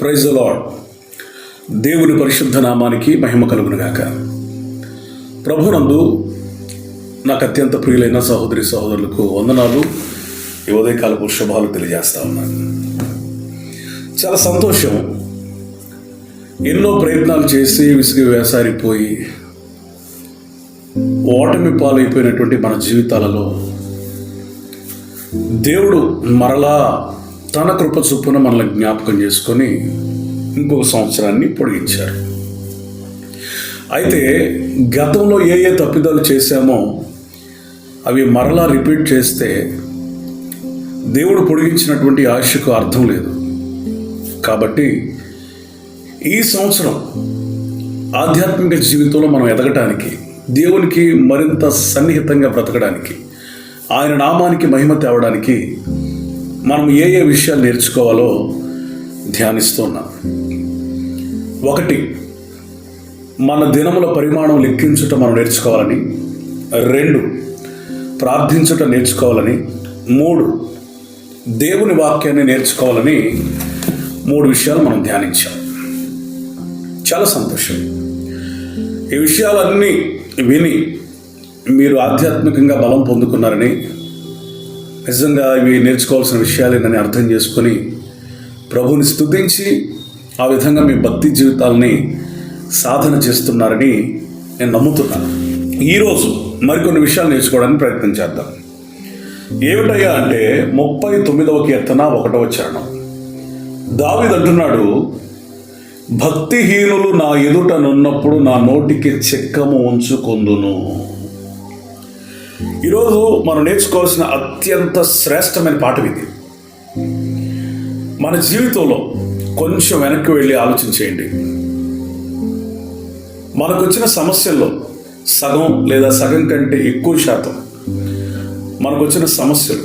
Praise lord దేవుని పరిశుద్ధ నామానికి మహిమ కలుగునుగాక. ప్రభునందు నాకు అత్యంత ప్రియులైన సహోదరి సహోదరులకు వందనాలు. ఈ ఉదయకాలపు శుభాలు తెలియజేస్తా ఉన్నాను చాలా సంతోషం. ఎన్నో ప్రయత్నాలు చేసి విసిగి వేసారిపోయి ఓటమి పాలైపోయినటువంటి మన జీవితాలలో దేవుడు మరలా తన కృప చొప్పున మనల్ని జ్ఞాపకం చేసుకొని ఇంకొక సంవత్సరాన్ని పొడిగించారు. అయితే గతంలో ఏ ఏ తప్పిదాలు చేశామో అవి మరలా రిపీట్ చేస్తే దేవుడు పొడిగించినటువంటి ఆశకు అర్థం లేదు. కాబట్టి ఈ సంవత్సరం ఆధ్యాత్మిక జీవితంలో మనం ఎదగటానికి దేవునికి మరింత సన్నిహితంగా బ్రతకడానికి ఆయన నామానికి మహిమ తేవడానికి మనం ఏ ఏ విషయాలు నేర్చుకోవాలో ధ్యానిస్తున్నాం. ఒకటి మన దినముల పరిమాణం లెక్కించుట మనం నేర్చుకోవాలని. రెండు ప్రార్థించుట నేర్చుకోవాలని. మూడు దేవుని వాక్యాన్ని నేర్చుకోవాలని మూడు విషయాలు మనం ధ్యానించాం. చాలా సంతోషం. ఈ విషయాలన్నీ విని మీరు ఆధ్యాత్మికంగా బలం పొందుకున్నారని నిజంగా ఇవి నేర్చుకోవాల్సిన విషయాలేనని అర్థం చేసుకొని ప్రభుని స్థుతించి ఆ విధంగా మీ భక్తి జీవితాలని సాధన చేస్తున్నారని నేను నమ్ముతున్నాను. ఈరోజు మరికొన్ని విషయాలు నేర్చుకోవడానికి ప్రయత్నం చేద్దాం. ఏమిటయ్యా అంటే ముప్పై తొమ్మిదవ కీర్తన ఒకటవ చరణం. దావిద్ అంటున్నాడు భక్తిహీనులు నా ఎదుట నున్నప్పుడు నా నోటికి చెక్కము ఉంచుకొందును. ఈరోజు మనం నేర్చుకోవాల్సిన అత్యంత శ్రేష్టమైన పాఠం ఇది. మన జీవితంలో కొంచెం వెనక్కి వెళ్ళి ఆలోచించేయండి. మనకు వచ్చిన సమస్యల్లో సగం లేదా సగం కంటే ఎక్కువ శాతం మనకు వచ్చిన సమస్యలు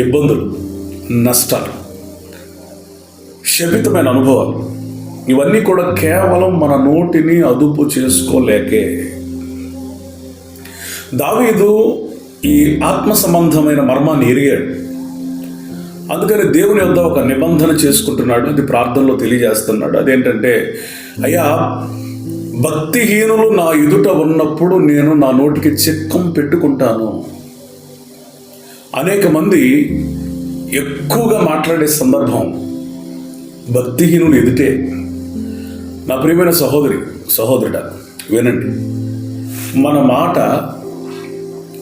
ఇబ్బందులు నష్టాలు శపితమైన అనుభవాలు ఇవన్నీ కూడా కేవలం మన నోటిని అదుపు చేసుకోలేకే. దావీదు ఈ ఆత్మ సంబంధమైన మర్మాన్ని ఎరిగాడు. అందుకని దేవుని వద్ద ఒక నిబంధన చేసుకుంటున్నాడు అది ప్రార్థనలో తెలియజేస్తున్నాడు. అదేంటంటే అయ్యా భక్తిహీనులు నా ఎదుట ఉన్నప్పుడు నేను నా నోటికి చిక్కం పెట్టుకుంటాను. అనేక మంది ఎక్కువగా మాట్లాడే సందర్భం భక్తిహీనులు ఎదుటే. నా ప్రియమైన సహోదరి సహోదరుడ వినండి. మన మాట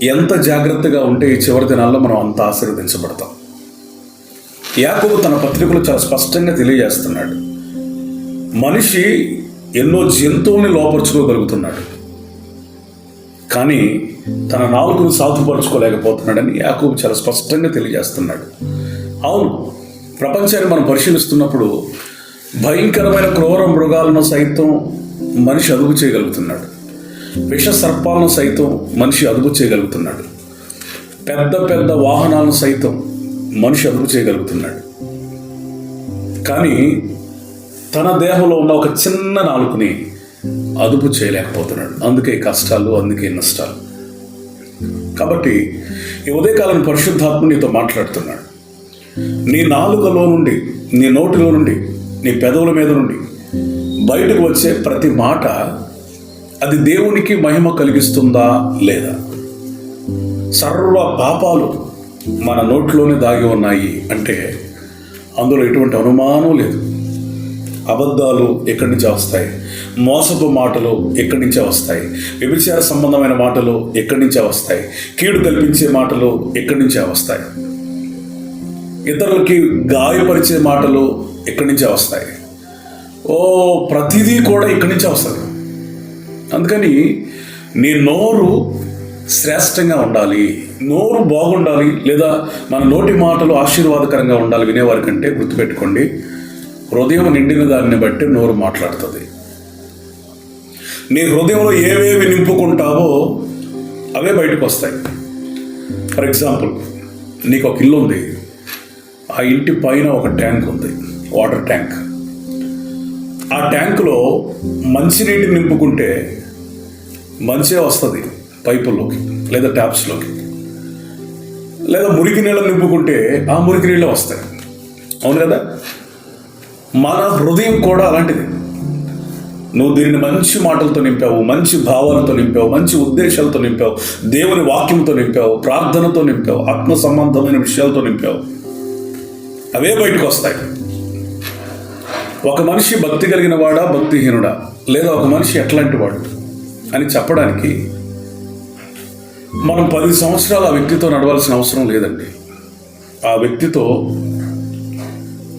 ఎంత జాగ్రత్తగా ఉంటే ఈ చివరి దినాల్లో మనం అంత ఆశీర్వదించబడతాం. యాకోబు తన పత్రికలు చాలా స్పష్టంగా తెలియజేస్తున్నాడు. మనిషి ఎన్నో జంతువుల్ని లోపరుచుకోగలుగుతున్నాడు. కానీ తన నాలుగును సాధుపరుచుకోలేకపోతున్నాడని యాకోబు చాలా స్పష్టంగా తెలియజేస్తున్నాడు. అవును ప్రపంచాన్ని మనం పరిశీలిస్తున్నప్పుడు భయంకరమైన క్రూర మృగాలను సైతం మనిషి అదుపు చేయగలుగుతున్నాడు. విష సర్పాలను సైతం మనిషి అదుపు చేయగలుగుతున్నాడు. పెద్ద పెద్ద వాహనాలను సైతం మనిషి అదుపు చేయగలుగుతున్నాడు. కానీ తన దేహంలో ఉన్న ఒక చిన్న నాలుకని అదుపు చేయలేకపోతున్నాడు. అందుకే కష్టాలు అందుకే నష్టాలు. కాబట్టి ఈ ఉదయకాలం పరిశుద్ధాత్మ నీతో మాట్లాడుతున్నాడు. నీ నాలుకలో నుండి నీ నోటిలో నుండి నీ పెదవుల మీద నుండి బయటకు వచ్చే ప్రతి మాట అది దేవునికి మహిమ కలిగిస్తుందా లేదా? సర్వ పాపాలు మన నోట్లోనే దాగి ఉన్నాయి అంటే అందులో ఎటువంటి అనుమానం లేదు. అబద్ధాలు ఎక్కడి నుంచే వస్తాయి? మోసపు మాటలు ఎక్కడి నుంచే వస్తాయి? వ్యభిచార సంబంధమైన మాటలు ఎక్కడి నుంచే వస్తాయి? కీడు కల్పించే మాటలు ఎక్కడి నుంచే వస్తాయి? ఇతరులకి గాయపరిచే మాటలు ఎక్కడి నుంచే వస్తాయి? ఓ ప్రతిదీ కూడా ఇక్కడి నుంచే వస్తుంది. అందుకని నీ నోరు శ్రేష్టంగా ఉండాలి. నోరు బాగుండాలి లేదా మన నోటి మాటలు ఆశీర్వాదకరంగా ఉండాలి వినేవారి కంటే గుర్తుపెట్టుకోండి. హృదయం నిండిన దాన్ని బట్టి నోరు మాట్లాడుతుంది. నీ హృదయంలో ఏవేవి నింపుకుంటావో అవే బయటకు వస్తాయి ఫర్ ఎగ్జాంపుల్ నీకు ఒక ఇల్లు ఉంది. ఆ ఇంటి పైన ఒక ట్యాంక్ ఉంది. Water tank. ఆ ట్యాంకులో మంచినీటిని నింపుకుంటే మంచిగా వస్తుంది పైపుల్లోకి లేదా ట్యాప్స్లోకి. లేదా మురికి నీళ్ళని నింపుకుంటే ఆ మురికి నీళ్ళే వస్తాయి. అవును కదా? మన హృదయం కూడా అలాంటిది. నువ్వు దీనిని మంచి మాటలతో నింపావు మంచి భావాలతో నింపావు మంచి ఉద్దేశాలతో నింపావు దేవుని వాక్యంతో నింపావు ప్రార్థనతో నింపావు ఆత్మ సంబంధమైన విషయాలతో నింపావు. అవే బయటకు వస్తాయి. ఒక మనిషి భక్తి కలిగిన వాడా భక్తిహీనుడా? లేదా ఒక మనిషి ఎట్లాంటి వాడు? అని చెప్పడానికి మనం పది సంవత్సరాలు ఆ వ్యక్తితో నడవాల్సిన అవసరం లేదండి. ఆ వ్యక్తితో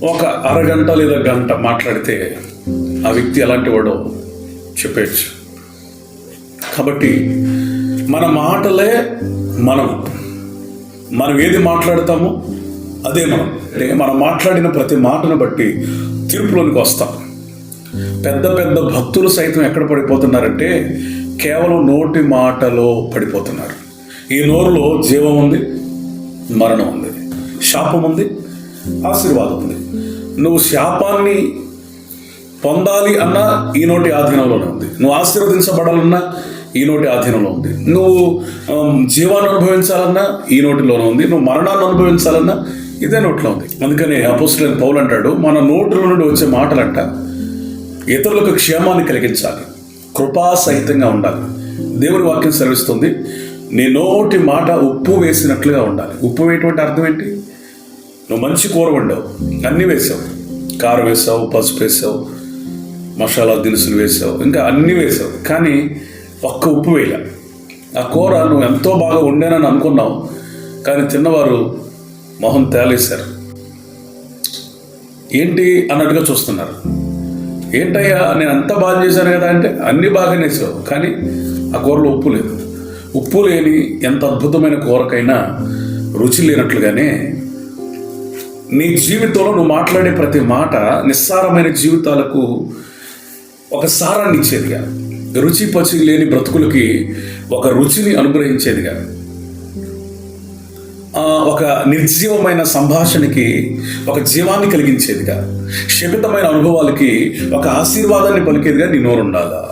ఒక అరగంట లేదా గంట మాట్లాడితే ఆ వ్యక్తి ఎలాంటి వాడో చెప్పేయచ్చు. కాబట్టి మన మాటలే మనం. మనం ఏది మాట్లాడతామో అదే మనం. అంటే మనం మాట్లాడిన ప్రతి మాటను బట్టి తీర్పులోనికి వస్తాం. పెద్ద పెద్ద భక్తులు సైతం ఎక్కడ పడిపోతున్నారంటే కేవలం నోటి మాటలో పడిపోతున్నారు. ఈ నోరులో జీవం ఉంది మరణం ఉంది శాపం ఉంది ఆశీర్వాదం ఉంది. నువ్వు శాపాన్ని పొందాలి అన్నా ఈ నోటి ఆధీనంలోనే ఉంది. నువ్వు ఆశీర్వదించబడాలన్నా ఈ నోటి ఆధీనంలో ఉంది. నువ్వు జీవాన్ని అనుభవించాలన్నా ఈ నోటిలోనే ఉంది. నువ్వు మరణాన్ని అనుభవించాలన్నా ఇదే నోట్లో ఉంది. అందుకని అపోస్టులైన పౌలు అంటాడు మన నోటిలో నుండి వచ్చే మాటలంట ఇతరులకు క్షేమాన్ని కలిగించాలి. కృపాసహితంగా ఉండాలి. దేవుని వాక్యం సెలవిస్తుంది. నీ నోటి మాట ఉప్పు వేసినట్లుగా ఉండాలి. ఉప్పు వేయటువంటి అర్థం ఏంటి? నువ్వు మంచి కూర వండావు. అన్నీ వేసావు. కారం వేసావు పసుపు వేసావు మసాలా దినుసులు వేసావు. ఇంకా అన్నీ వేసావు. కానీ ఒక్క ఉప్పు వేయలే. ఆ కూర నువ్వు ఎంతో బాగా వండానని అనుకున్నావు. కానీ తిన్నవారు మొహం తేలేశారు. ఏంటి అన్నట్టుగా చూస్తున్నారు. ఏంటయ్యా నేను అంత బాగా చేశాను కదా అంటే అన్నీ బాగానే వేసావు కానీ ఆ కూరలో ఉప్పు లేదు. ఉప్పు లేని ఎంత అద్భుతమైన కూరకైనా రుచి లేనట్లుగానే నీ జీవితంలో నువ్వు మాట్లాడే ప్రతి మాట నిస్సారమైన జీవితాలకు ఒక సారాన్ని ఇచ్చేదిగా. రుచి పచి లేని బ్రతుకులకి ఒక రుచిని అనుగ్రహించేదిగా. ఒక నిర్జీవమైన సంభాషణకి ఒక జీవాన్ని కలిగించేదిగా శపితమైన అనుభవాలకి ఒక ఆశీర్వాదాన్ని పలికేదిగా నీ నోరు ఉండాలా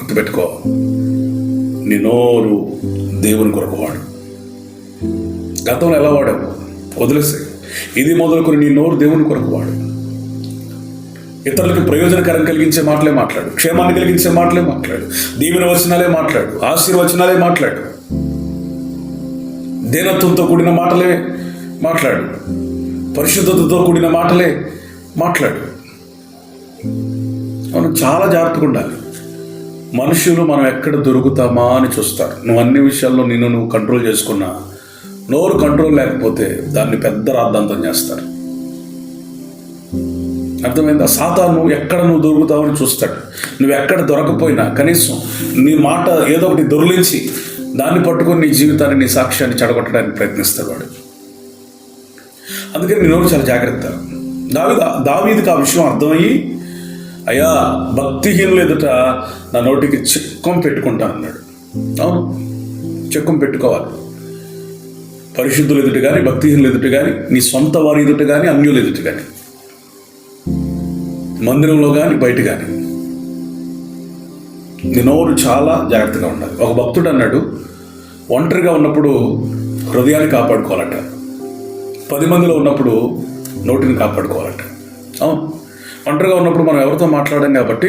గుర్తుపెట్టుకో నీ నోరు దేవుని కొరకు వాడు. గతంలో ఎలా వాడావు? వదిలేసే ఇది మొదలుకొని నీ నోరు దేవుని కొరకు వాడు. ఇతరులకు ప్రయోజనకరం కలిగించే మాటలే మాట్లాడు. క్షేమాన్ని కలిగించే మాటలే మాట్లాడు. దీవెన వచనాలే మాట్లాడు. ఆశీర్వచనాలే మాట్లాడు. దీనత్వంతో కూడిన మాటలే మాట్లాడు. పరిశుద్ధతతో కూడిన మాటలే మాట్లాడు. మనం చాలా జాగ్రత్తగా ఉండాలి. మనుషులు మనం ఎక్కడ దొరుకుతామా అని చూస్తారు. నువ్వు అన్ని విషయాల్లో నిన్ను నువ్వు కంట్రోల్ చేసుకున్నా నోరు కంట్రోల్ లేకపోతే దాన్ని పెద్ద రాద్ధాంతం చేస్తారు. అర్థమైందా? సాతాను ఎక్కడ నువ్వు దొరుకుతావని చూస్తాడు. నువ్వు ఎక్కడ దొరకపోయినా కనీసం నీ మాట ఏదో ఒకటి దొరిలించి దాన్ని పట్టుకొని నీ జీవితాన్ని నీ సాక్ష్యాన్ని చెడగొట్టడానికి ప్రయత్నిస్తాడు వాడు. అందుకని నేను చాలా జాగ్రత్త దావి దావీదికి ఆ విషయం అర్థమయ్యి అయ్యా భక్తిహీనులు ఎదుట నా నోటికి చిక్కం పెట్టుకుంటా అన్నాడు. అవును చిక్కం పెట్టుకోవాలి. పరిశుద్ధులు ఎదుట కానీ భక్తిహీనులు ఎదుట కానీ నీ సొంత వారి ఎదుట కానీ అన్యులు ఎదుట కానీ మందిరంలో కానీ బయట కానీ నీ నోరు చాలా జాగ్రత్తగా ఉండాలి. ఒక భక్తుడు అన్నాడు ఒంటరిగా ఉన్నప్పుడు హృదయాన్ని కాపాడుకోవాలట. పది మందిలో ఉన్నప్పుడు నోటిని కాపాడుకోవాలట. అవును. ఒంటరిగా ఉన్నప్పుడు మనం ఎవరితో మాట్లాడాం కాబట్టి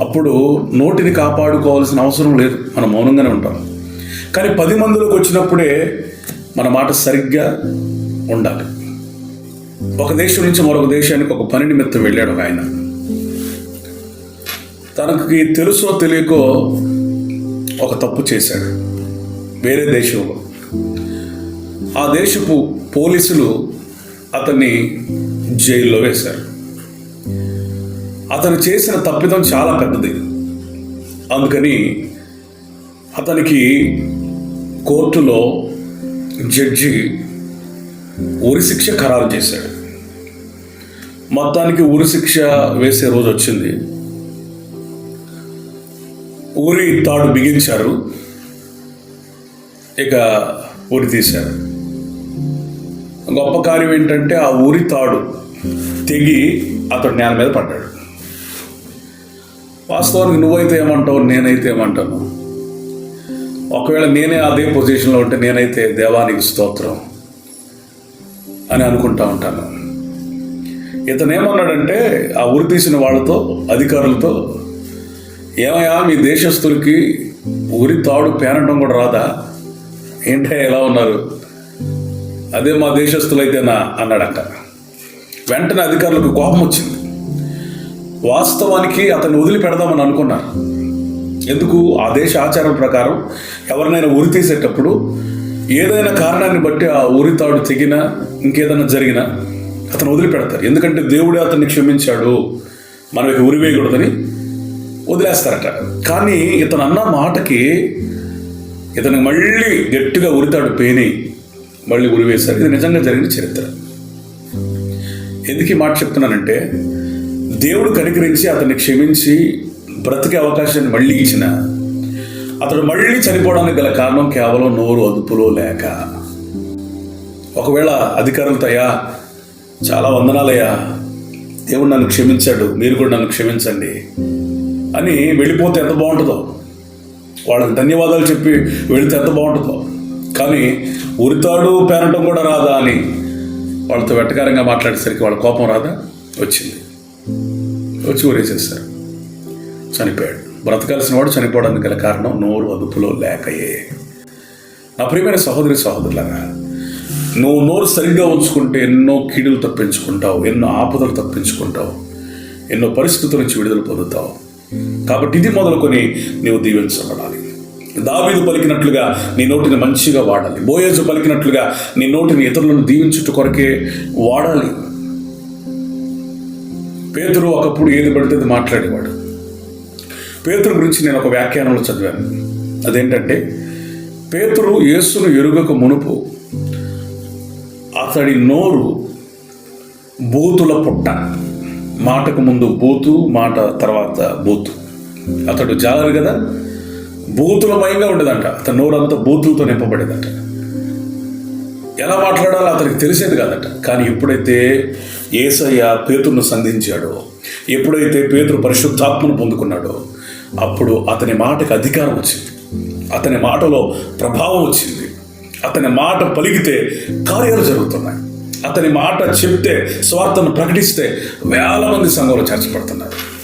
అప్పుడు నోటిని కాపాడుకోవాల్సిన అవసరం లేదు. మనం మౌనంగానే ఉంటాం. కానీ పది మందిలోకి వచ్చినప్పుడే మన మాట సరిగ్గా ఉండాలి. ఒక దేశం నుంచి మరొక దేశానికి ఒక పని నిమిత్తం వెళ్ళాడు ఒక ఆయన. తనకి తెలుసో తెలియకో ఒక తప్పు చేశాడు. వేరే దేశంలో. ఆ దేశపు పోలీసులు అతన్ని జైల్లో వేశారు. అతను చేసిన తప్పిదం చాలా పెద్దది. అందుకని అతనికి కోర్టులో జడ్జి ఉరిశిక్ష ఖరారు చేశాడు. మొత్తానికి ఉరిశిక్ష వేసే రోజు వచ్చింది. ఊరి తాడు బిగించారు. ఇక ఊరి తీశారు. గొప్ప కార్యం ఏంటంటే ఆ ఊరి తాడు తెగి అతడు నేల మీద పడ్డాడు. వాస్తవానికి నువ్వైతే ఏమంటావు నేనైతే ఏమంటాను? ఒకవేళ నేనే అదే పొజిషన్లో ఉంటే నేనైతే దేవానికి స్తోత్రం అని అనుకుంటా ఉంటాను. ఇతను ఏమన్నాడంటే ఆ ఉరి తీసిన వాళ్ళతో అధికారులతో ఏమయ్యా మీ దేశస్తులకి ఉరి తాడు పేనటం కూడా రాదా? ఏంటే ఎలా ఉన్నారు? అదే మా దేశస్తులైతేనా అన్నాడంట. వెంటనే అధికారులకు కోపం వచ్చింది. వాస్తవానికి అతన్ని వదిలిపెడదామని అనుకున్నారు. ఎందుకు? ఆ దేశ ఆచారం ప్రకారం ఎవరినైనా ఉరి తీసేటప్పుడు ఏదైనా కారణాన్ని బట్టి ఆ ఉరి తాడు తెగినా ఇంకేదైనా జరిగినా అతను వదిలిపెడతారు. ఎందుకంటే దేవుడే అతన్ని క్షమించాడు. మనకి ఉరి వేయకూడదని వదిలేస్తారట. కానీ ఇతను అన్న మాటకి ఇతను మళ్ళీ గట్టిగా ఉరితాడు పేని. మళ్ళీ ఉరివేశారు. ఇది నిజంగా జరిగిన చరిత్ర. ఎందుకు ఈ మాట చెప్తున్నానంటే దేవుడు కనికరించి అతన్ని క్షమించి బ్రతికే అవకాశాన్ని మళ్ళీ ఇచ్చిన. అతడు మళ్ళీ చనిపోవడానికి గల కారణం కేవలం నోరు అదుపులో లేక. ఒకవేళ అధికారులతో అయ్యా చాలా వందనాలయ్యా దేవుడు నన్ను క్షమించాడు. మీరు కూడా నన్ను క్షమించండి. అని వెళ్ళిపోతే ఎంత బాగుంటుందో. వాళ్ళకి ధన్యవాదాలు చెప్పి వెళితే ఎంత బాగుంటుందో. కానీ ఉరితాడు పేరటం కూడా రాదా అని వాళ్ళతో వెట్టకారంగా మాట్లాడేసరికి వాళ్ళ కోపం రాదా? వచ్చింది. వచ్చి ఊరేసేసారు చనిపోయాడు. బ్రతకాల్సిన వాడు చనిపోవడానికి గల కారణం నోరు అదుపులో లేకయే. నా ప్రియమైన సహోదరి సహోదరులారా నువ్వు నోరు సరిగ్గా ఉంచుకుంటే ఎన్నో కీడులు తప్పించుకుంటావు ఎన్నో ఆపదలు తప్పించుకుంటావు ఎన్నో పరిస్థితుల నుంచి విడుదల పొందుతావు. కాబట్టి ఇది మొదలుకొని నీవు దీవించబడాలి. దావీదు పలికినట్లుగా నీ నోటిని మంచిగా వాడాలి. బోయేజు పలికినట్లుగా నీ నోటిని ఇతరులను దీవించుట కొరకే వాడాలి. పేతురు ఒకప్పుడు ఏది పడితే అది మాట్లాడేవాడు. పేతురు గురించి నేను ఒక వ్యాఖ్యానంలో చదివాను. అదేంటంటే పేతురు యేసును ఎరుగక మునుపు అతడి నోరు బూతుల పుట్ట. మాటకు ముందు బూతు మాట తర్వాత బూతు. అతడు జాలరు కదా? బూతులమయంగా ఉండేదంట. అతని నోరంతా బూతులతో నింపబడేదంట. ఎలా మాట్లాడాలో అతనికి తెలిసేది కాదట. కానీ ఎప్పుడైతే ఏసయ్య పేతురును సంధించాడో ఎప్పుడైతే పేతురు పరిశుద్ధాత్మను పొందుకున్నాడో అప్పుడు అతని మాటకు అధికారం వచ్చింది. అతని మాటలో ప్రభావం వచ్చింది. అతని మాట పలికితే కార్యాలు జరుగుతున్నాయి. అతని మాట చెప్తే స్వార్థను ప్రకటిస్తే వేల మంది సంఘంలో చేర్చబడుతున్నారు.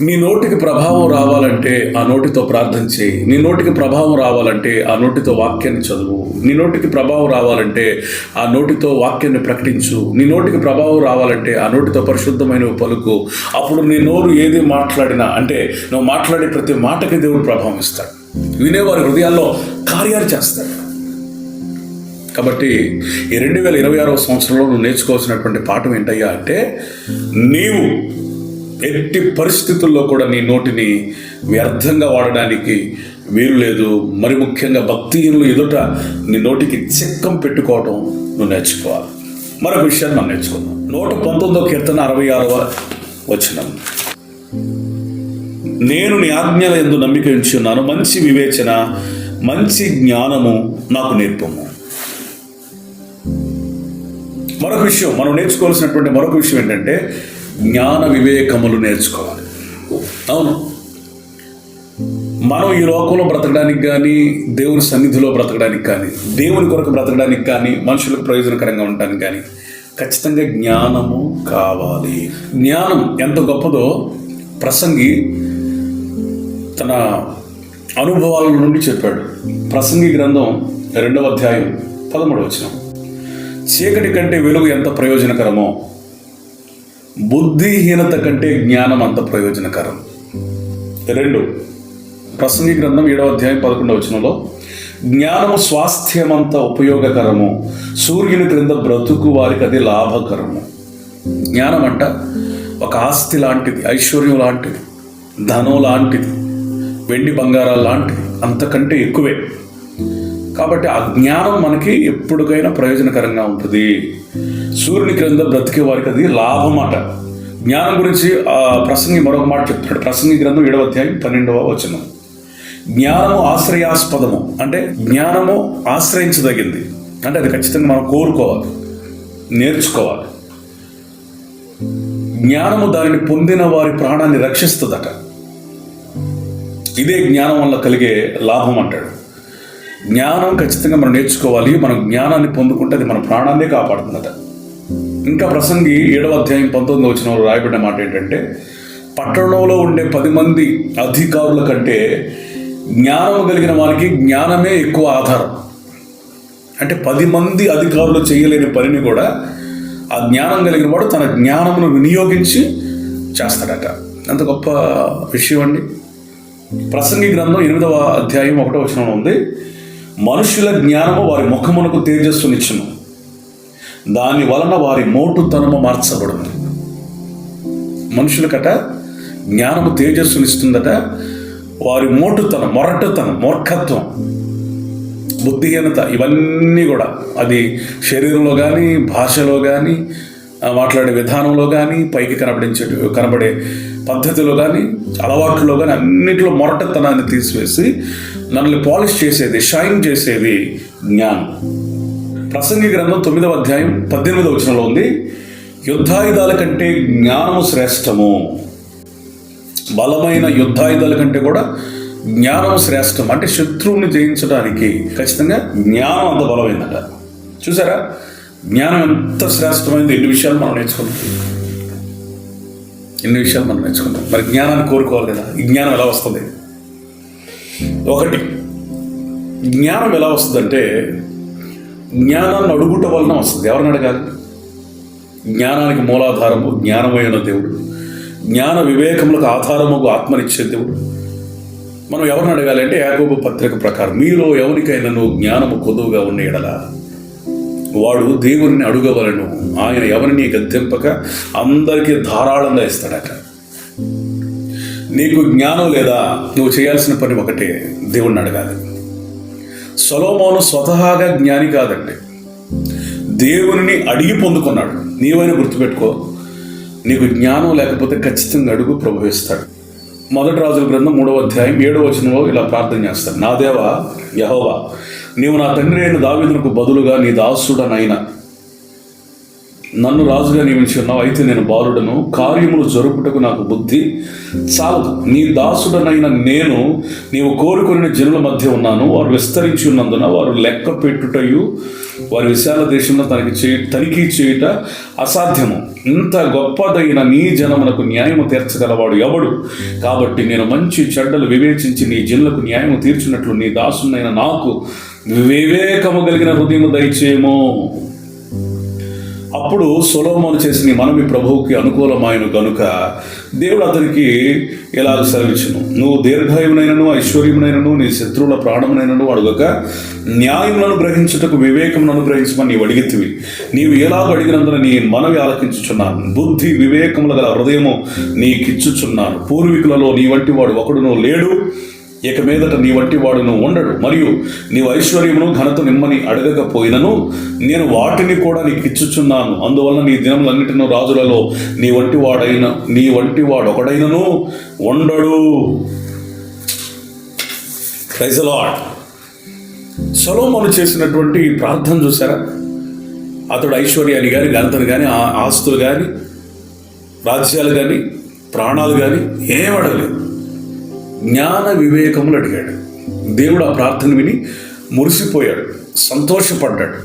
నీ నోటికి ప్రభావం రావాలంటే ఆ నోటితో ప్రార్థన చేయి. నీ నోటికి ప్రభావం రావాలంటే ఆ నోటితో వాక్యాన్ని చదువు. నీ నోటికి ప్రభావం రావాలంటే ఆ నోటితో వాక్యాన్ని ప్రకటించు. నీ నోటికి ప్రభావం రావాలంటే ఆ నోటితో పరిశుద్ధమైన పలుకు. అప్పుడు నీ నోరు ఏది మాట్లాడినా అంటే నువ్వు మాట్లాడే ప్రతి మాటకి దేవుడు ప్రభావం ఇస్తాడు. వినేవారి హృదయాల్లో కార్యాలు చేస్తాడు. కాబట్టి ఈ రెండు వేల ఇరవై ఆరవ సంవత్సరంలో నువ్వు నేర్చుకోవాల్సినటువంటి పాఠం ఏంటయ్యా అంటే నీవు ఎట్టి పరిస్థితుల్లో కూడా నీ నోటిని వ్యర్థంగా వాడడానికి వీలు లేదు. మరి ముఖ్యంగా భక్తిహీనులు ఎదుట నీ నోటికి చిక్కం పెట్టుకోవటం నువ్వు నేర్చుకోవాలి. మరొక విషయాన్ని మనం నేర్చుకుందాం. నూట పంతొమ్మిదో కీర్తన అరవై ఆరవ వచ్చిన నేను నీ ఆజ్ఞల ఎందు నమ్మిక ఉంచున్నాను మంచి వివేచన మంచి జ్ఞానము నాకు నేర్పము. మరొక విషయం మనం నేర్చుకోవాల్సినటువంటి మరొక విషయం ఏంటంటే జ్ఞాన వివేకములు నేర్చుకోవాలి. అవును. మనం ఈ లోకంలో బ్రతకడానికి కానీ దేవుని సన్నిధిలో బ్రతకడానికి కానీ దేవుని కొరకు బ్రతకడానికి కానీ మనుషులకు ప్రయోజనకరంగా ఉండడానికి కానీ ఖచ్చితంగా జ్ఞానము కావాలి. జ్ఞానం ఎంత గొప్పదో ప్రసంగి తన అనుభవాల నుండి చెప్పాడు. ప్రసంగి గ్రంథం రెండవ అధ్యాయం పదమూడవ వచనం. చీకటి కంటే వెలుగు ఎంత ప్రయోజనకరమో బుద్ధిహీనత కంటే జ్ఞానం అంత ప్రయోజనకరం. రెండు ప్రసంగి గ్రంథం ఏడవ అధ్యాయం పదకొండవ వచనంలో జ్ఞానము స్వాస్థ్యమంత ఉపయోగకరము సూర్యుని క్రింద బ్రతుకు వారికి అది లాభకరము. జ్ఞానం అంట ఒక ఆస్తి లాంటిది ఐశ్వర్యం లాంటిది ధనం లాంటిది వెండి బంగారాలు లాంటిది అంతకంటే ఎక్కువే. కాబట్టి ఆ జ్ఞానం మనకి ఎప్పటికైనా ప్రయోజనకరంగా ఉంటుంది. సూర్యుని క్రింద బ్రతికే వారికి అది లాభం అట జ్ఞానం గురించి ఆ ప్రసంగి మరొక మాట చెప్తున్నాడు. ప్రసంగి గ్రంథం ఏడవ అధ్యాయం పన్నెండవ వచనం. జ్ఞానము ఆశ్రయాస్పదము. అంటే జ్ఞానము ఆశ్రయించదగింది. అంటే అది ఖచ్చితంగా మనం కోరుకోవాలి. నేర్చుకోవాలి. జ్ఞానము దానిని పొందిన వారి ప్రాణాన్ని రక్షిస్తుందట. ఇదే జ్ఞానం వల్ల కలిగే లాభం అంటాడు. జ్ఞానం ఖచ్చితంగా మనం నేర్చుకోవాలి మనం జ్ఞానాన్ని పొందుకుంటే అది మన ప్రాణాన్ని కాపాడుతుందట ఇంకా ప్రసంగి ఏడవ అధ్యాయం పంతొమ్మిది వచ్చిన రాయబడిన మాట ఏంటంటే పట్టణంలో ఉండే పది మంది అధికారుల కంటే జ్ఞానం కలిగిన వారికి జ్ఞానమే ఎక్కువ ఆధారం. అంటే పది మంది అధికారులు చేయలేని పనిని కూడా ఆ జ్ఞానం కలిగిన వాడు తన జ్ఞానమును వినియోగించి చేస్తాడట. అంత గొప్ప విషయం అండి. ప్రసంగి గ్రంథం ఎనిమిదవ అధ్యాయం ఒకటో వచనంలో ఉంది. మనుషుల జ్ఞానము వారి ముఖమునకు తేజస్సునిచ్చును. దాని వలన వారి మోటుతనము మార్చబడును. మనుషులకట జ్ఞానము తేజస్సునిస్తుందట వారి మోటుతనం మొరటుతనం మూర్ఖత్వం బుద్ధిహీనత ఇవన్నీ కూడా. అది శరీరంలో కానీ భాషలో కానీ మాట్లాడే విధానంలో కానీ పైకి కనబడించే కనబడే పద్ధతిలో కానీ అలవాట్లో కానీ అన్నింటిలో మొరటతనాన్ని తీసివేసి నన్ను పాలిష్ చేసేది షైన్ చేసేది జ్ఞానం. ప్రసంగి గ్రంథం తొమ్మిదవ అధ్యాయం పద్దెనిమిదవ వచనంలో ఉంది యుద్ధాయుధాల కంటే జ్ఞానము శ్రేష్టము. బలమైన యుద్ధాయుధాల కంటే కూడా జ్ఞానం శ్రేష్టం అంటే శత్రువుని జయించడానికి ఖచ్చితంగా జ్ఞానం అంత బలమైందట. చూసారా? జ్ఞానం ఎంత శ్రేష్టమైంది ఎన్ని విషయాలు మనం నేర్చుకుంటాం. ఎన్ని విషయాలు మనం నేర్చుకుంటాం. మరి జ్ఞానాన్ని కోరుకోవాలి కదా? ఈ జ్ఞానం ఎలా వస్తుంది? ఒకటి జ్ఞానం ఎలా వస్తుందంటే జ్ఞానాన్ని అడుగుట వలన వస్తుంది. ఎవరిని అడగాలి? జ్ఞానానికి మూలాధారము జ్ఞానమైన దేవుడు. జ్ఞాన వివేకములకు ఆధారము ఆత్మనిచ్చే దేవుడు. మనం ఎవరిని అడగాలి అంటే యాకోబు పత్రిక ప్రకారం మీలో ఎవరికైనాను జ్ఞానము కొదువుగా ఉన్న ఎడలా వాడు దేవుని అడుగవలను. ఆయన ఎవరిని గద్దెంపక అందరికీ ధారాళంగా ఇస్తాడట. నీకు జ్ఞానం లేదా? నువ్వు చేయాల్సిన పని ఒకటే దేవుణ్ణి అడగాలి. సొలోమోను స్వతహాగా జ్ఞాని కాదండి. దేవుని అడిగి పొందుకున్నాడు. నీవైనా గుర్తుపెట్టుకో నీకు జ్ఞానం లేకపోతే ఖచ్చితంగా అడుగు ప్రభవిస్తాడు మొదటి రాజుల గ్రంథం మూడవ అధ్యాయం ఏడవ వచనంలో ఇలా ప్రార్థన చేస్తాడు. నా దేవ యహోవా నీవు నా తండ్రి అయిన దావీదునకు బదులుగా నీ దాసుడనైనా నన్ను రాజుగా నియమించి ఉన్నావు అయితే నేను బాలుడను. కార్యములు జరుపుటకు నాకు బుద్ధి చాలదు. నీ దాసుడనైన నేను నీవు కోరుకుని జనుల మధ్య ఉన్నాను. వారు విస్తరించి ఉన్నందున వారు లెక్క పెట్టుటయు వారి విశాల దేశంలో తనకి చే తనిఖీ చేయుట అసాధ్యము. ఇంత గొప్పదైన నీ జనమునకు న్యాయము తీర్చగలవాడు ఎవడు? కాబట్టి నేను మంచి చెడ్డలు వివేచించి నీ జనులకు న్యాయము తీర్చినట్లు నీ దాసునైన నాకు వివేకము కలిగిన హృదయము దయచేయము. అప్పుడు సొలోమోను చేసిన మనమి మనవి ప్రభువుకి అనుకూలమైన కనుక దేవుడు అతనికి ఎలా సెలవిచ్చును. నువ్వు దీర్ఘాయువునైనను ఐశ్వర్యమునైనను నీ శత్రువుల ప్రాణమునైనను అడుగక న్యాయములను గ్రహించుటకు వివేకమును అనుగ్రహించమని నీవు అడిగితివి. నీవు ఎలాగ అడిగినందున నీ మనవి ఆలకించుచున్నాను. బుద్ధి వివేకముల గల హృదయము నీకిచ్చుచున్నాను. పూర్వీకులలో నీ వంటి వాడు ఒకడును లేడు. ఇక మీదట నీ వంటి వాడును ఉండడు. మరియు నీవు ఐశ్వర్యమును ఘనత నిమ్మని అడగకపోయినను నేను వాటిని కూడా నీకు ఇచ్చుచున్నాను అందువలన నీ దినములన్నిటిను రాజులలో నీ వంటి వాడైన నీ వంటి వాడు ఒకడైనను ఉండడు. ప్రైజలాడ్ సొలోమోను చేసినటువంటి ప్రార్థన చూసారా అతడు ఐశ్వర్యాన్ని కానీ ఘనతను కానీ ఆ- ఆస్తులు కానీ రాజ్యాలు కానీ ప్రాణాలు కానీ ఏం అడగలేదు. జ్ఞాన వివేకములు అడిగాడు. దేవుడు ఆ ప్రార్థన విని మురిసిపోయాడు. సంతోషపడ్డాడు.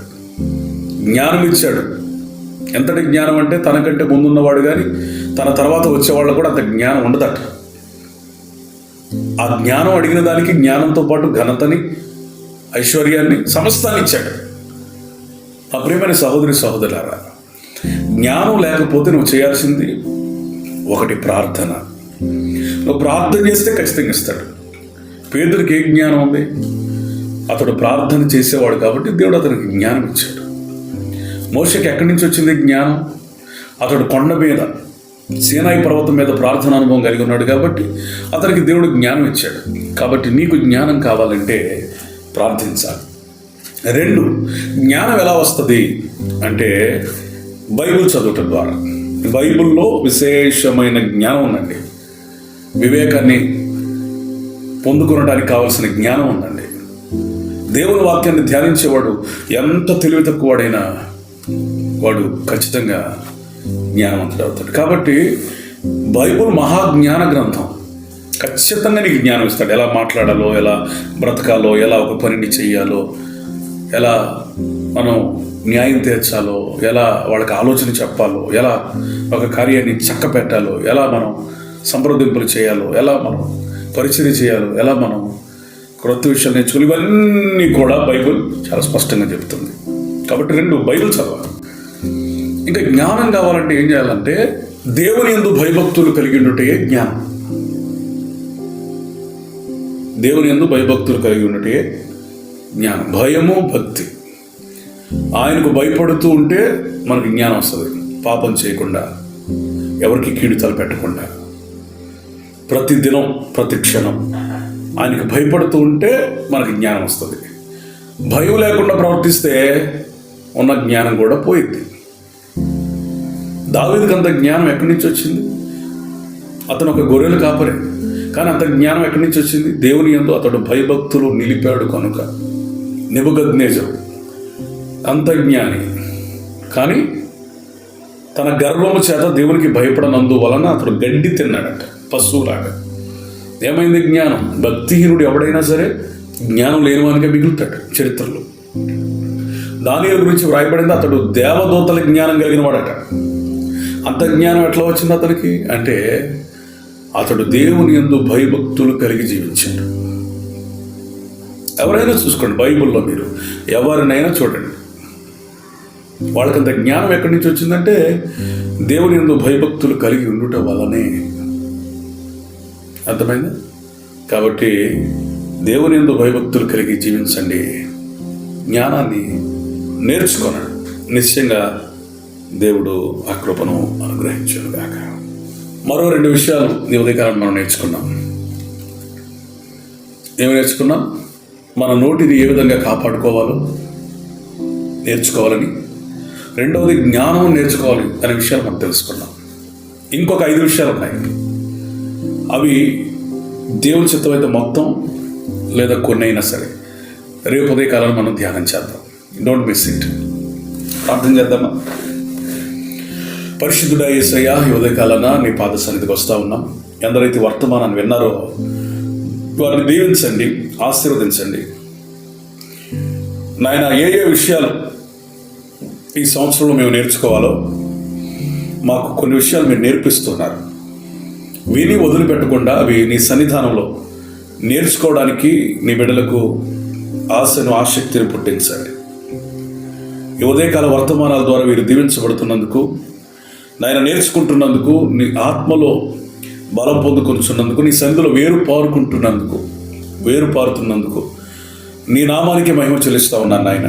జ్ఞానం ఇచ్చాడు ఎంతటి జ్ఞానం అంటే తనకంటే ముందున్నవాడు కానీ తన తర్వాత వచ్చేవాళ్ళు కూడా అంత జ్ఞానం ఉండదట. ఆ జ్ఞానం అడిగిన దానికి జ్ఞానంతో పాటు ఘనతని ఐశ్వర్యాన్ని సమస్తాన్ని ఇచ్చాడు. నా ప్రియమైన సహోదరి సహోదరులారా జ్ఞానం లేకపోతే నువ్వు చేయాల్సింది ఒకటి ప్రార్థన. నువ్వు ప్రార్థన చేస్తే ఖచ్చితంగా ఇస్తాడు. పేదరికి ఏ జ్ఞానం ఉంది? అతడు ప్రార్థన చేసేవాడు కాబట్టి దేవుడు అతనికి జ్ఞానం ఇచ్చాడు. మోషకి ఎక్కడి నుంచి వచ్చింది జ్ఞానం? అతడు కొండ మీద సీనాయి పర్వతం మీద ప్రార్థన అనుభవం కలిగి ఉన్నాడు కాబట్టి అతనికి దేవుడు జ్ఞానం ఇచ్చాడు. కాబట్టి నీకు జ్ఞానం కావాలంటే ప్రార్థించాలి. రెండు జ్ఞానం ఎలా వస్తుంది అంటే బైబిల్ చదవటం ద్వారా. బైబిల్లో విశేషమైన జ్ఞానం ఉందండి. వివేకాన్ని పొందుకునడానికి కావలసిన జ్ఞానం ఉందండి. దేవుని వాక్యాన్ని ధ్యానించేవాడు ఎంత తెలివి తక్కువవాడైనా వాడు ఖచ్చితంగా జ్ఞానవంతుడు అవుతాడు. కాబట్టి బైబుల్ మహాజ్ఞాన గ్రంథం ఖచ్చితంగా నీకు జ్ఞానం ఇస్తాడు. ఎలా మాట్లాడాలో ఎలా బ్రతకాలో ఎలా ఒక పనిని చెయ్యాలో ఎలా మనం న్యాయం తీర్చాలో ఎలా వాళ్ళకి ఆలోచన చెప్పాలో ఎలా ఒక కార్యాన్ని చక్క పెట్టాలో ఎలా మనం సంప్రదింపులు చేయాలో ఎలా మనం పరిచయం చేయాలో ఎలా మనం క్రొత్త విషయాలు నేర్చుకుని ఇవన్నీ కూడా బైబిల్ చాలా స్పష్టంగా చెబుతుంది. కాబట్టి రెండు బైబిల్ చదవాలి. ఇంకా జ్ఞానం కావాలంటే ఏం చేయాలంటే దేవుని ఎందు భయభక్తులు కలిగి ఉండటే జ్ఞానం. దేవుని ఎందు భయభక్తులు కలిగి ఉండటే జ్ఞానం. భయము భక్తి. ఆయనకు భయపడుతూ ఉంటే మనకు జ్ఞానం వస్తుంది. పాపం చేయకుండా ఎవరికి కీడు తలపెట్టకుండా. ప్రతిదినం ప్రతి క్షణం ఆయనకి భయపడుతూ ఉంటే మనకి జ్ఞానం వస్తుంది. భయం లేకుండా ప్రవర్తిస్తే ఉన్న జ్ఞానం కూడా పోయింది దావేదికి అంత జ్ఞానం ఎక్కడి నుంచి వచ్చింది? అతను ఒక గొర్రెలు కాపరే. కానీ అంత జ్ఞానం ఎక్కడి నుంచి వచ్చింది? దేవుని ఎందు అతడు భయభక్తులు నిలిపాడు కనుక. నిబుగద్నేజరు అంత జ్ఞాని. కానీ తన గర్వము చేత దేవునికి భయపడనందు వలన అతడు గడ్డి తిన్నాడట. పశువులాగా. ఏమైంది? జ్ఞానం. భక్తిహీనుడు ఎవడైనా సరే జ్ఞానం లేనివానిగా మిగులుతాడు చరిత్రలో. దాని గురించి వ్రాయబడింది అతడు దేవదూతల జ్ఞానం కలిగిన వాడట. అంత జ్ఞానం ఎట్లా వచ్చింది అతనికి? అంటే అతడు దేవుని ఎందు భయభక్తులు కలిగి జీవించాడు. ఎవరైనా చూసుకోండి బైబిల్లో మీరు. ఎవరినైనా చూడండి. వాళ్ళకంత జ్ఞానం ఎక్కడి నుంచి వచ్చిందంటే దేవుని ఎందు భయభక్తులు కలిగి ఉండుట వల్లనే అర్థమైందా? కాబట్టి దేవుని ఎందు భయభక్తులు కలిగి జీవించండి. జ్ఞానాన్ని నేర్చుకోనండి. నిశ్చయంగా దేవుడు ఆ కృపను అనుగ్రహించాడు మరో రెండు విషయాలు ఈ ఉదయకాలం మనం నేర్చుకున్నాం. ఏమి నేర్చుకున్నాం? మన నోటిని ఏ విధంగా కాపాడుకోవాలో నేర్చుకోవాలని. రెండవది జ్ఞానం నేర్చుకోవాలి అనే విషయాలు మనం తెలుసుకున్నాం. ఇంకొక ఐదు విషయాలు ఉన్నాయి. అవి దేవుని చిత్తమైతే మొత్తం లేదా కొన్ని అయినా సరే రేపు ఉదయకాలం మనం ధ్యానం చేద్దాం. డోంట్ మిస్ ఇట్ ప్రార్థన చేద్దామా? పరిశుద్ధుడా ఏసయ్యా ఈ ఉదయకాలన నీ పాద సన్నిధికి వస్తూ ఉన్నాం. ఎందరైతే వర్తమానాన్ని విన్నారో వారిని దీవించండి ఆశీర్వదించండి. నాయన ఏ ఏ విషయాలు ఈ సంవత్సరంలో మేము నేర్చుకోవాలో మాకు కొన్ని విషయాలు మీరు నేర్పిస్తున్నారు. విని వదిలిపెట్టకుండా అవి నీ సన్నిధానంలో నేర్చుకోవడానికి నీ బిడ్డలకు ఆశను ఆసక్తిని పుట్టించండి ఈ ఉదయకాల వర్తమానాల ద్వారా వీరు దీవించబడుతున్నందుకు నాయన నేర్చుకుంటున్నందుకు నీ ఆత్మలో బలం పొందుకొనిచున్నందుకు నీ సంధిలో వేరు పారుకుంటున్నందుకు వేరు పారుతున్నందుకు నీ నామానికి మహిమ చెల్లిస్తా ఉన్నాను నాయన.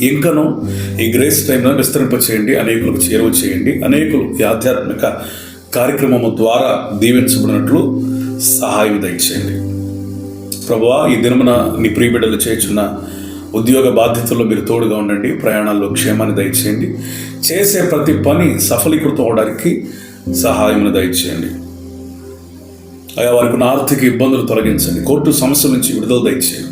ఇంకనూ ఈ గ్రేస్ టైంలో విస్తరింప చేయండి అనేకులకు చేరువ చేయండి అనేకులు ఈ ఆధ్యాత్మిక కార్యక్రమము ద్వారా దీవించబడినట్లు సహాయం దయచేయండి. ప్రభువా ఈ దినమున నీ ప్రియబిడ్డలు చేర్చున్న ఉద్యోగ బాధ్యతల్లో మీరు తోడుగా ఉండండి ప్రయాణాల్లో క్షేమాన్ని దయచేయండి. చేసే ప్రతి పని సఫలీకృతం అవడానికి సహాయమును దయచేయండి. అయా వారికి ఉన్న ఆర్థిక ఇబ్బందులు తొలగించండి కోర్టు సమస్యల నుంచి విడుదల దయచేయండి.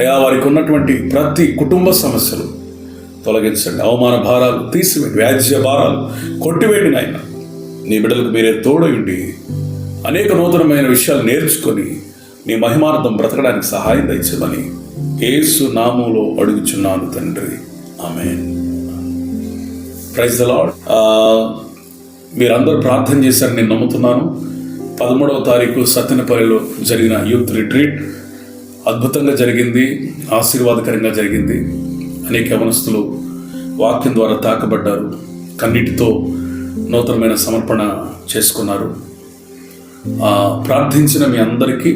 అయా వారికి ఉన్నటువంటి ప్రతి కుటుంబ సమస్యలు తొలగించండి. అవమాన భారాలు తీసివేయండి వ్యాధ్య భారాలు కొట్టివేయండి నాయన. నీ బిడ్డలకు మీరే తోడయుండి అనేక నూతనమైన విషయాలు నేర్చుకొని నీ మహిమార్థం బ్రతకడానికి సహాయం దయచేమని ఏసు నామంలో అడుగుచున్నాను తండ్రి. ఆమె ప్రైజ్ ద లాడ్ మీరందరూ ప్రార్థన చేశారని నేను నమ్ముతున్నాను. పదమూడవ తారీఖు సత్యనపల్లిలో జరిగిన యూత్ రిట్రీట్ అద్భుతంగా జరిగింది ఆశీర్వాదకరంగా జరిగింది. అనేక యవనస్తులు వాక్యం ద్వారా తాకబడ్డారు. కన్నిటితో నూతనమైన సమర్పణ చేసుకున్నారు. ప్రార్థించిన మీ అందరికీ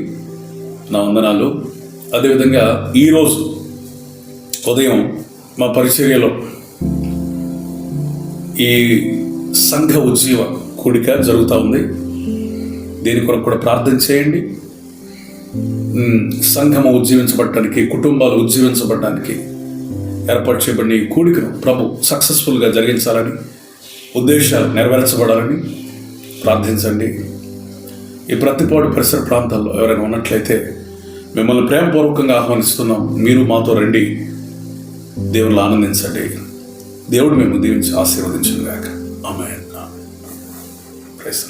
నా వందనాలు. అదేవిధంగా ఈరోజు ఉదయం మా పరిచర్యలో ఈ సంఘ ఉజ్జీవ కూడిక జరుగుతూ ఉంది. దీని కొరకు కూడా ప్రార్థన చేయండి. సంఘము ఉజ్జీవించబడటానికి కుటుంబాలు ఉజ్జీవించబడటానికి ఏర్పాటు చేయబడిన ఈ కూడికను ప్రభు సక్సెస్ఫుల్గా జరిగించాలని ఉద్దేశాలు నెరవేర్చబడాలని ప్రార్థించండి. ఈ ప్రతిపాటు పరిసర ప్రాంతాల్లో ఎవరైనా ఉన్నట్లయితే మిమ్మల్ని ప్రేమపూర్వకంగా ఆహ్వానిస్తున్నాం. మీరు మాతో రండి. దేవుళ్ళు ఆనందించండి. దేవుడు మేము దీవించి ఆశీర్వదించుగాక ఆమె ప్రైస్